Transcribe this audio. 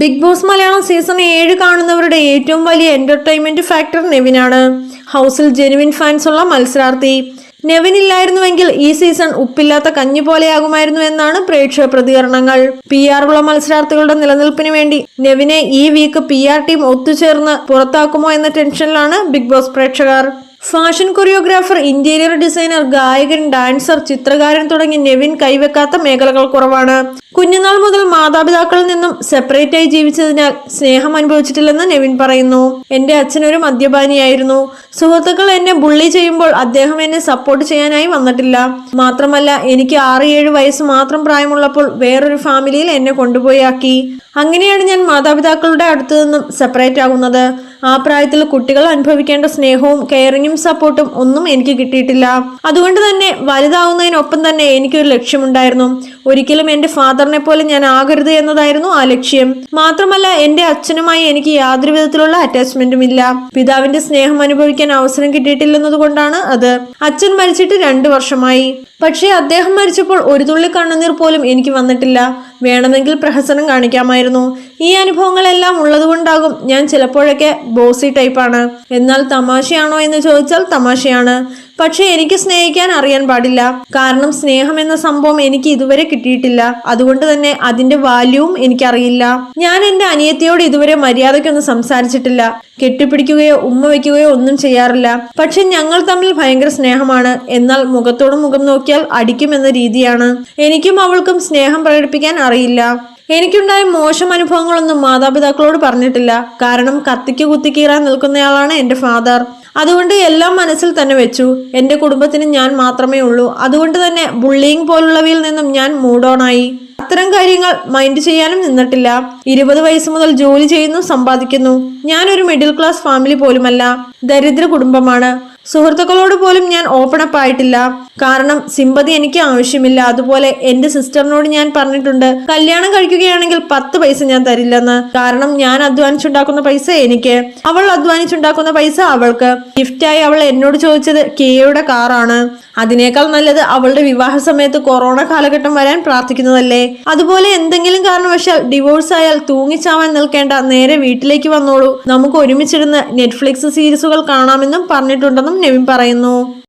Big boss Malayalam season ഏഴ് കാണുന്നവരുടെ ഏറ്റവും വലിയ എന്റർടൈൻമെന്റ് ഫാക്ടർ നെവിനാണ്. ഹൗസിൽ ജെനുവിൻ ഫാൻസ് ഉള്ള മത്സരാർത്ഥി. നെവിൻ ഇല്ലായിരുന്നുവെങ്കിൽ ഈ സീസൺ ഉപ്പില്ലാത്ത കഞ്ഞി പോലെയാകുമായിരുന്നു എന്നാണ് പ്രേക്ഷക പ്രതികരണങ്ങൾ. പി ആർ ഉള്ള മത്സരാർത്ഥികളുടെ നിലനിൽപ്പിന് വേണ്ടി നെവിനെ ഈ വീക്ക് പി ആർ ടീം ഒത്തുചേർന്ന് പുറത്താക്കുമോ എന്ന ടെൻഷനിലാണ് ബിഗ് ബോസ് പ്രേക്ഷകർ. ഫാഷൻ കൊറിയോഗ്രാഫർ ഇന്റീരിയർ ഡിസൈനർ ഗായകൻ ഡാൻസർ ചിത്രകാരൻ തുടങ്ങി നെവിൻ കൈവെക്കാത്ത മേഖലകൾ കുറവാണ്. കുഞ്ഞുനാൾ മുതൽ മാതാപിതാക്കളിൽ നിന്നും സെപ്പറേറ്റ് ആയി ജീവിച്ചതിനാൽ സ്നേഹം അനുഭവിച്ചിട്ടില്ലെന്ന് നെവിൻ പറയുന്നു. എന്റെ അച്ഛൻ ഒരു മദ്യപാനിയായിരുന്നു. സുഹൃത്തുക്കൾ എന്നെ ബുള്ളി ചെയ്യുമ്പോൾ അദ്ദേഹം എന്നെ സപ്പോർട്ട് ചെയ്യാനായി വന്നിട്ടില്ല. മാത്രമല്ല എനിക്ക് ആറ് ഏഴ് വയസ്സ് മാത്രം പ്രായമുള്ളപ്പോൾ വേറൊരു ഫാമിലിയിൽ എന്നെ കൊണ്ടുപോയി ആക്കി. അങ്ങനെയാണ് ഞാൻ മാതാപിതാക്കളുടെ അടുത്തു നിന്നും സെപ്പറേറ്റ് ആകുന്നത്. ആ പ്രായത്തിൽ കുട്ടികൾ അനുഭവിക്കേണ്ട സ്നേഹവും കെയറിങ്ങും സപ്പോർട്ടും ഒന്നും എനിക്ക് കിട്ടിയിട്ടില്ല. അതുകൊണ്ട് തന്നെ വലുതാവുന്നതിനൊപ്പം തന്നെ എനിക്കൊരു ലക്ഷ്യമുണ്ടായിരുന്നു. ഒരിക്കലും എന്റെ ഫാദറിനെ പോലെ ഞാൻ ആകരുത് എന്നതായിരുന്നു ആ ലക്ഷ്യം. മാത്രമല്ല എന്റെ അച്ഛനുമായി എനിക്ക് യാതൊരു വിധത്തിലുള്ള അറ്റാച്ച്മെന്റും ഇല്ല. പിതാവിന്റെ സ്നേഹം അനുഭവിക്കാൻ അവസരം കിട്ടിയിട്ടില്ലെന്നതുകൊണ്ടാണ് അത്. അച്ഛൻ മരിച്ചിട്ട് രണ്ടു വർഷമായി. പക്ഷേ അദ്ദേഹം മരിച്ചപ്പോൾ ഒരു തുള്ളി കണ്ണുനീർ പോലും എനിക്ക് വന്നിട്ടില്ല. വേണമെങ്കിൽ പ്രഹസനം കാണിക്കാമായിരുന്നു. ഈ അനുഭവങ്ങളെല്ലാം ഉള്ളതുകൊണ്ടാകും ഞാൻ ചിലപ്പോഴൊക്കെ ബോസി ടൈപ്പാണ് എന്നാൽ തമാശയാണോ എന്ന് ചോദിച്ചാൽ തമാശയാണ്. പക്ഷെ എനിക്ക് സ്നേഹിക്കാൻ അറിയാൻ പാടില്ല. കാരണം സ്നേഹം എന്ന സംഭവം എനിക്ക് ഇതുവരെ കിട്ടിയിട്ടില്ല. അതുകൊണ്ട് തന്നെ അതിന്റെ വാല്യൂവും എനിക്കറിയില്ല. ഞാൻ എന്റെ അനിയത്തിയോട് ഇതുവരെ മര്യാദയ്ക്കൊന്നും സംസാരിച്ചിട്ടില്ല. കെട്ടിപ്പിടിക്കുകയോ ഉമ്മ വയ്ക്കുകയോ ഒന്നും ചെയ്യാറില്ല. പക്ഷെ ഞങ്ങൾ തമ്മിൽ ഭയങ്കര സ്നേഹമാണ്. എന്നാൽ മുഖത്തോട് മുഖം നോക്കിയാൽ അടിക്കുമെന്ന രീതിയാണ്. എനിക്കും അവൾക്കും സ്നേഹം പ്രകടിപ്പിക്കാൻ അറിയില്ല. എനിക്കുണ്ടായ മോശം അനുഭവങ്ങളൊന്നും മാതാപിതാക്കളോട് പറഞ്ഞിട്ടില്ല. കാരണം കത്തിക്ക് കുത്തിക്കീറാൻ നിൽക്കുന്നയാളാണ് എന്റെ ഫാദർ. അതുകൊണ്ട് എല്ലാം മനസ്സിൽ തന്നെ വെച്ചു. എന്റെ കുടുംബത്തിന് ഞാൻ മാത്രമേ ഉള്ളൂ. അതുകൊണ്ട് തന്നെ ബുള്ളിങ് പോലുള്ളവയിൽ നിന്നും ഞാൻ മൂഡ് ഓൺ ആയി. അത്തരം കാര്യങ്ങൾ മൈൻഡ് ചെയ്യാനും നിന്നിട്ടില്ല. ഇരുപത് വയസ്സ് മുതൽ ജോലി ചെയ്യുന്നു സമ്പാദിക്കുന്നു. ഞാനൊരു മിഡിൽ ക്ലാസ് ഫാമിലി പോലുമല്ല. ദരിദ്ര കുടുംബമാണ്. സുഹൃത്തുക്കളോട് പോലും ഞാൻ ഓപ്പൺ അപ്പ് ആയിട്ടില്ല. കാരണം സിമ്പതി എനിക്ക് ആവശ്യമില്ല. അതുപോലെ എന്റെ സിസ്റ്ററിനോട് ഞാൻ പറഞ്ഞിട്ടുണ്ട് കല്യാണം കഴിക്കുകയാണെങ്കിൽ പത്ത് പൈസ ഞാൻ തരില്ലെന്ന്. കാരണം ഞാൻ അധ്വാനിച്ചുണ്ടാക്കുന്ന പൈസ എനിക്ക് അവൾ അധ്വാനിച്ചുണ്ടാക്കുന്ന പൈസ അവൾക്ക്. ഗിഫ്റ്റായി അവൾ എന്നോട് ചോദിച്ചത് കിയയുടെ കാറാണ്. അതിനേക്കാൾ നല്ലത് അവളുടെ വിവാഹ സമയത്ത് കൊറോണ കാലഘട്ടം വരാൻ പ്രാർത്ഥിക്കുന്നതല്ലേ. അതുപോലെ എന്തെങ്കിലും കാരണവശാൽ ഡിവോഴ്സ് ആയാൽ തൂങ്ങിച്ചാവാൻ നിൽക്കേണ്ട നേരെ വീട്ടിലേക്ക് വന്നോളൂ. നമുക്ക് ഒരുമിച്ചിരുന്ന് നെറ്റ്ഫ്ലിക്സ് സീരീസുകൾ കാണാമെന്നും പറഞ്ഞിട്ടുണ്ടെന്നും നെവിൻ പറയുന്നു.